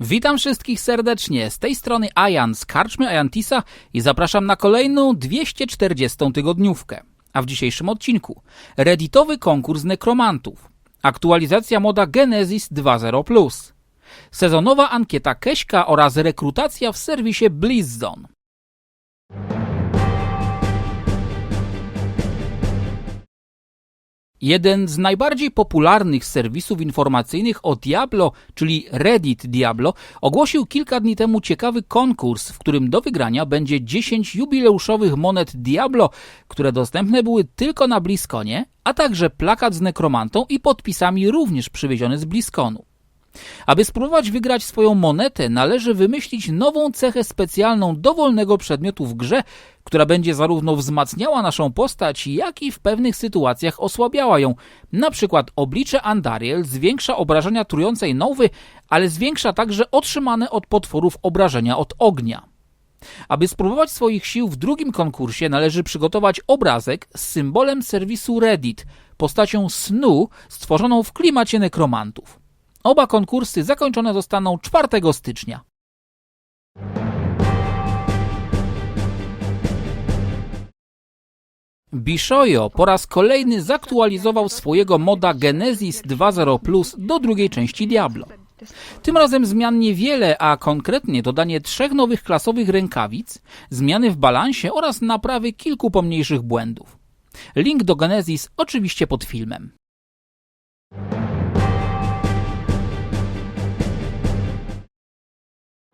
Witam wszystkich serdecznie. Z tej strony Ajan z Karczmy Ajantisa i zapraszam na kolejną 240 tygodniówkę. A w dzisiejszym odcinku Redditowy konkurs nekromantów, aktualizacja moda Genesis 2.0+, sezonowa ankieta Keśka oraz rekrutacja w serwisie Blizzone. Jeden z najbardziej popularnych serwisów informacyjnych o Diablo, czyli Reddit Diablo, ogłosił kilka dni temu ciekawy konkurs, w którym do wygrania będzie 10 jubileuszowych monet Diablo, które dostępne były tylko na Bliskonie, a także plakat z nekromantą i podpisami również przywieziony z Bliskonu. Aby spróbować wygrać swoją monetę, należy wymyślić nową cechę specjalną dowolnego przedmiotu w grze, która będzie zarówno wzmacniała naszą postać, jak i w pewnych sytuacjach osłabiała ją. Na przykład oblicze Andariel zwiększa obrażenia trującej nowy, ale zwiększa także otrzymane od potworów obrażenia od ognia. Aby spróbować swoich sił w drugim konkursie, należy przygotować obrazek z symbolem serwisu Reddit, postacią snu stworzoną w klimacie nekromantów. Oba konkursy zakończone zostaną 4 stycznia. Bishoyo po raz kolejny zaktualizował swojego moda Genesis 2.0 Plus do drugiej części Diablo. Tym razem zmian niewiele, a konkretnie dodanie trzech nowych klasowych rękawic, zmiany w balansie oraz naprawy kilku pomniejszych błędów. Link do Genesis oczywiście pod filmem.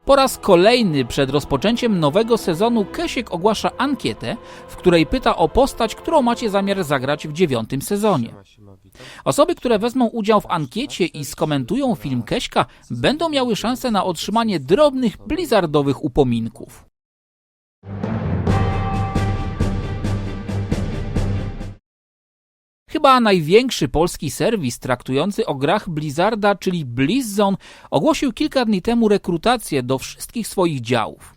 Po raz kolejny przed rozpoczęciem nowego sezonu Kesiek ogłasza ankietę, w której pyta o postać, którą macie zamiar zagrać w dziewiątym sezonie. Osoby, które wezmą udział w ankiecie i skomentują film Keśka, będą miały szansę na otrzymanie drobnych blizzardowych upominków. Chyba największy polski serwis traktujący o grach Blizzarda, czyli Blizzone, ogłosił kilka dni temu rekrutację do wszystkich swoich działów.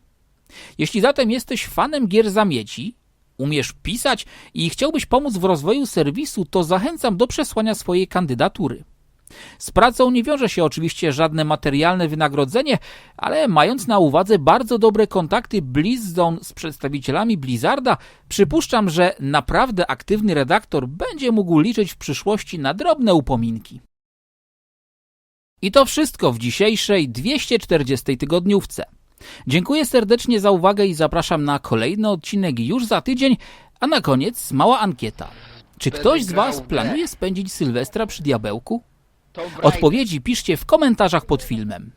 Jeśli zatem jesteś fanem gier zamieci, umiesz pisać i chciałbyś pomóc w rozwoju serwisu, to zachęcam do przesłania swojej kandydatury. Z pracą nie wiąże się oczywiście żadne materialne wynagrodzenie, ale mając na uwadze bardzo dobre kontakty Blizzone z przedstawicielami Blizzarda, przypuszczam, że naprawdę aktywny redaktor będzie mógł liczyć w przyszłości na drobne upominki. I to wszystko w dzisiejszej 240 tygodniówce. Dziękuję serdecznie za uwagę i zapraszam na kolejny odcinek już za tydzień, a na koniec mała ankieta. Czy ktoś z Was planuje spędzić Sylwestra przy diabełku? Odpowiedzi piszcie w komentarzach pod filmem.